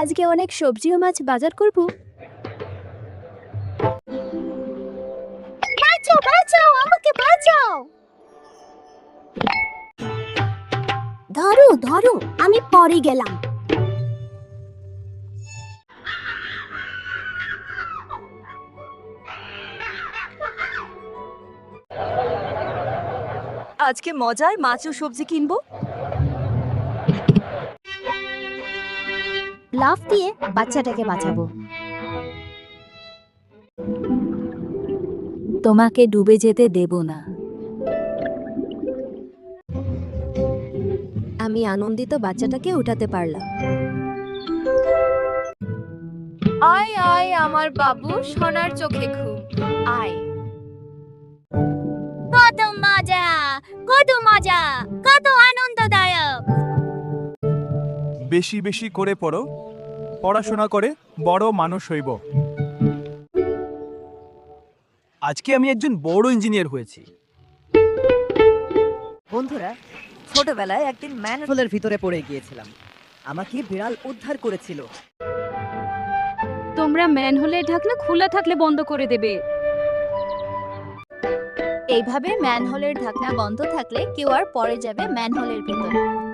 আজকে অনেক সবজি ও মাছ বাজার করব। ধরো ধরো, আমি পরে গেলাম। আজকে মজার মাছ ও সবজি কিনবো? লাফ দিয়ে বাচ্চাটাকে বাঁচাবো। তোমাকে ডুবে যেতে দেব না। আমি আনন্দিত বাচ্চাটাকে উঠাতে পারলাম। আয় আয় আমার বাবু সোনার চোখে ঘুম। আয়। কত মজা কত মজা। বেশি বেশি করে পড়ো। পড়াশোনা করে বড় মানুষ হইব। আজকে আমি একজন বড় ইঞ্জিনিয়ার হয়েছি। বন্ধুরা ছোটবেলায় একদিন ম্যান ফুলের ভিতরে পড়ে গিয়েছিলাম। আমাকে বিড়াল উদ্ধার করেছিল। তোমরা ম্যানহোলের ঢাকনা খোলা থাকলে বন্ধ করে দেবে। এইভাবে ম্যানহোলের ঢাকনা বন্ধ থাকলে কেউ আর পরে যাবে ম্যানহোলের ভিতরে।